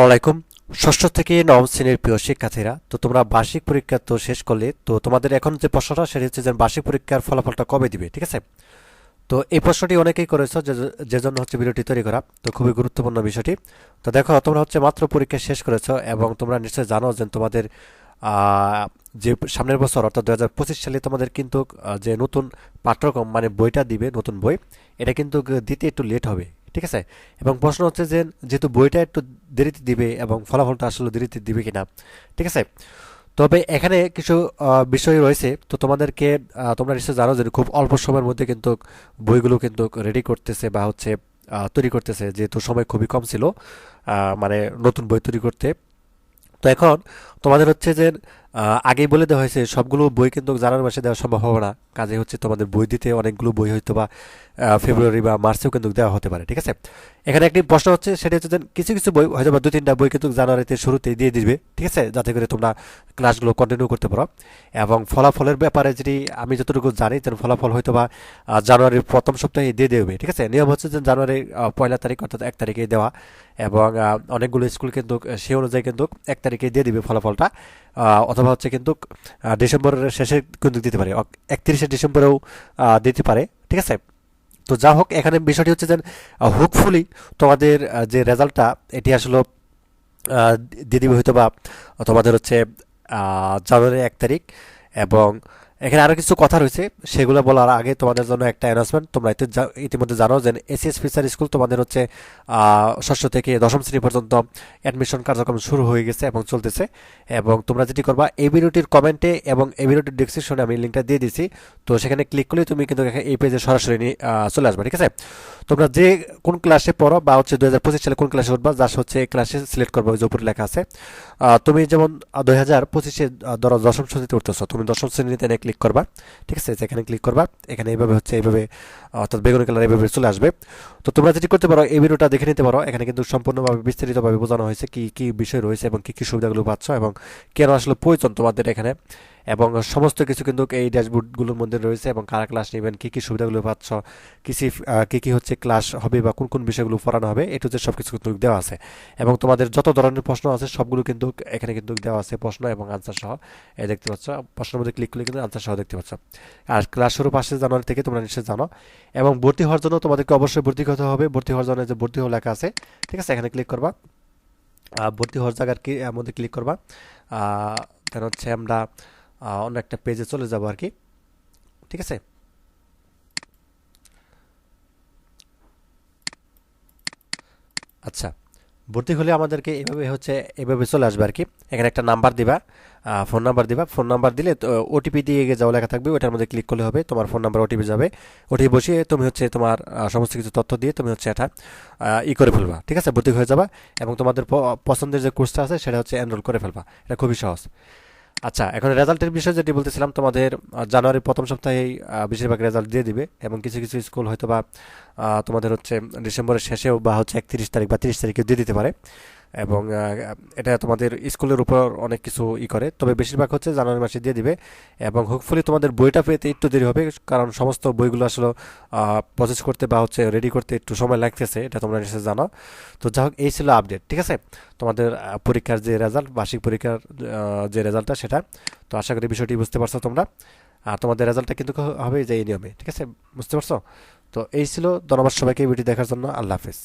আসসালামাইকুম ষষ্ঠ থেকে নবম শ্রেণির প্রিয় শিক্ষার্থীরা, তো তোমরা বার্ষিক পরীক্ষা তো শেষ করলে, তো তোমাদের এখন যে প্রশ্নটা সেটা হচ্ছে যে বার্ষিক পরীক্ষার ফলাফলটা কবে দিবে, ঠিক আছে? তো এই প্রশ্নটি অনেকেই করেছ, যে- জন্য হচ্ছে ভিডিওটি তৈরি করা, তো খুবই গুরুত্বপূর্ণ বিষয়টি। তো দেখো, তোমরা হচ্ছে মাত্র পরীক্ষা শেষ করেছ এবং তোমরা নিশ্চয়ই জানো যে তোমাদের যে সামনের বছর, অর্থাৎ দু হাজার পঁচিশ সালে তোমাদের কিন্তু যে নতুন পাঠ্যক্রম মানে বইটা দিবে, নতুন বই, এটা কিন্তু দিতে একটু লেট হবে ঠিক আছে? এবং প্রশ্ন হচ্ছে যে, যেহেতু বইটা একটু দেরিতে দিবে এবং ফলাফলটা আসলে দেরিতে দিবে কিনা, ঠিক আছে? তবে এখানে কিছু বিষয় রয়েছে। তো তোমাদেরকে তোমরা নিশ্চয়ই জানো যে খুব অল্প সময়ের মধ্যে কিন্তু বইগুলো কিন্তু রেডি করতেছে বা হচ্ছে তৈরি করতেছে। যেহেতু সময় খুবই কম ছিল মানে নতুন বই তৈরি করতে। তো এখন তোমাদের হচ্ছে যে আগেই বলে দেওয়া হয়েছে সবগুলো বই কিন্তু জানুয়ারি মাসে দেওয়া সম্ভব হবে না। কাজে হচ্ছে তোমাদের বই দিতে অনেকগুলো বই হয়তো বা ফেব্রুয়ারি বা মার্চেও কিন্তু দেওয়া হতে পারে ঠিক আছে? এখানে একটি প্রশ্ন হচ্ছে সেটা হচ্ছে কিছু কিছু বই হয়তো বা দু তিনটা বই কিন্তু জানুয়ারিতে শুরুতেই দিয়ে দিবে ঠিক আছে? যাতে করে তোমরা ক্লাসগুলো কন্টিনিউ করতে পারো। এবং ফলাফলের ব্যাপারে যেটি আমি যতটুকু জানি যে ফলাফল হয়তো বা জানুয়ারির প্রথম সপ্তাহে দিয়ে দেবে ঠিক আছে? নিয়ম হচ্ছে যে জানুয়ারির আহ, পয়লা তারিখ অর্থাৎ এক তারিখে দেওয়া এবং অনেকগুলো স্কুল কিন্তু সেই অনুযায়ী কিন্তু এক তারিখে দিয়ে দিবে ফলাফলটা। অথবা হচ্ছে কিন্তু ডিসেম্বরের শেষে কিন্তু দিতে পারে। একত্রিশে ডিসেম্বরেও দিতে পারে। ঠিক আছে? তো যা হোক, এখানে বিষয়টি হচ্ছে যে হোপফুলি তোমাদের যে রেজাল্টটা, এটি আসলে দিয়ে দিবে হয়তো বা তোমাদের হচ্ছে জানুয়ারি এক তারিখ এবং এখানে আরও কিছু কথা রয়েছে, সেগুলো বলার আগে তোমাদের জন্য একটা অ্যানাউন্সমেন্ট তোমরা ইতিমধ্যে জানো যে এসিএস ফিচার স্কুল তোমাদের হচ্ছে ষষ্ঠ থেকে দশম শ্রেণি পর্যন্ত অ্যাডমিশন কার্যক্রম শুরু হয়ে গেছে এবং চলতেছে। এবং তোমরা যেটি করবা, এই ভিডিওটির কমেন্টে এবং এই ভিডিওটির ডিসক্রিপশনে আমি লিঙ্কটা দিয়ে দিছি। তো সেখানে ক্লিক করলে তুমি কিন্তু এই পেজে সরাসরি চলে আসবে, ঠিক আছে? তোমরা যে কোন ক্লাসে পড়ো বা হচ্ছে দু হাজার পঁচিশ সালে কোন ক্লাসে উঠবা যা হচ্ছে ক্লাসে সিলেক্ট করবে যে উপরে লেখা আছে। তুমি যেমন দুই হাজার পঁচিশে ধরো দশম শ্রেণীতে উঠতেছো, তুমি দশম শ্রেণীতে এনে ক্লিক করবা, ঠিক আছে? এখানে ক্লিক করবা, এখানে এইভাবে হচ্ছে এইভাবে, অর্থাৎ বেগুনি কালার এইভাবে চলে আসবে। তো তোমরা যেটি করতে পারো, এই ভিডিওটা দেখে নিতে পারো, এখানে কিন্তু সম্পূর্ণভাবে বিস্তারিতভাবে বোঝানো হয়েছে কি কি বিষয় রয়েছে এবং কি কি সুবিধাগুলো পাচ্ছ এবং কেন আসলে প্রয়োজন তোমাদের এখানে। এবং সমস্ত কিছু কিন্তু এই ড্যাশবোর্ডগুলোর মধ্যে রয়েছে এবং কারা ক্লাস নেবেন, কী কী সুবিধাগুলো পাচ্ছ, কি কী কি হচ্ছে ক্লাস হবে বা কোন কোন বিষয়গুলো পড়ানো হবে এটু যে সব কিছু কিন্তু দেওয়া আছে। এবং তোমাদের যত ধরনের প্রশ্ন আছে সবগুলো কিন্তু এখানে কিন্তু দেওয়া আছে প্রশ্ন এবং আনসার সহ। এই দেখতে পাচ্ছ, প্রশ্নের মধ্যে ক্লিক করলে কিন্তু আনসার সহ দেখতে পাচ্ছ। আর ক্লাস শুরু পাঁচই জানুয়ারি থেকে তোমরা নিশ্চয়ই জানো। এবং ভর্তি হওয়ার জন্য তোমাদেরকে অবশ্যই ভর্তি হতে হবে। ভর্তি হওয়ার জন্য যে ভর্তি হওয়া লেখা আছে, ঠিক আছে? এখানে ক্লিক করবা। ভর্তি হওয়ার জায়গার কি মধ্যে ক্লিক করবা। দেন হচ্ছে আমরা অন্য একটা পেজে চলে যাব আর কি। ঠিক আছে? আচ্ছা ভর্তি হলে আমাদেরকে এভাবে হচ্ছে, এভাবে চলে আসবে আর কি। এখানে একটা নাম্বার দিবা ফোন নাম্বার দিবা। ফোন নাম্বার দিলে ওটিপি দিয়ে গিয়ে যাওয়া লেখা থাকবে ওটার মধ্যে ক্লিক করলে হবে, তোমার ফোন নাম্বার ওটিপি যাবে। ওটিপি বসিয়ে তুমি হচ্ছে তোমার সমস্ত কিছু তথ্য দিয়ে তুমি হচ্ছে এটা ই করে ফেলবা। ঠিক আছে? ভর্তি হয়ে যাবা এবং তোমাদের পছন্দের যে কোর্সটা আছে, সেটা হচ্ছে এনরোল করে ফেলবা। এটা খুবই সহজ। আচ্ছা এখন রেজাল্টের বিষয়ে যেটি বলতেছিলাম, তোমাদের জানুয়ারির প্রথম সপ্তাহে বেশিরভাগ রেজাল্ট দিয়ে দিবে এবং কিছু কিছু স্কুল হয়তো বা তোমাদের হচ্ছে ডিসেম্বরের শেষেও বা হচ্ছে একত্রিশ তারিখ বা তিরিশ তারিখে দিয়ে দিতে পারে। এবং এটা তোমাদের স্কুলের উপর অনেক কিছু ই করে। তবে বেশিরভাগ হচ্ছে জানুয়ারি মাসে দিয়ে দিবে এবং হোপফুলি তোমাদের বইটা পেতে একটু দেরি হবে কারণ সমস্ত বইগুলো আসলে প্রসেস করতে বা হচ্ছে রেডি করতে একটু সময় লাগতেছে, এটা তোমরা নিশ্চয়ই জানো। তো যাই হোক, এই ছিল আপডেট ঠিক আছে? তোমাদের পরীক্ষার যে রেজাল্ট বার্ষিক পরীক্ষার যে রেজাল্টটা সেটা। তো আশা করি বিষয়টি বুঝতে পারছ তোমরা। আর তোমাদের রেজাল্টটা কিন্তু হবে যে এই নিয়মে, ঠিক আছে? বুঝতে পারছ? তো এই ছিল ধন্যবাদ সবাইকে ভিডিও দেখার জন্য। আল্লাহ হাফেজ।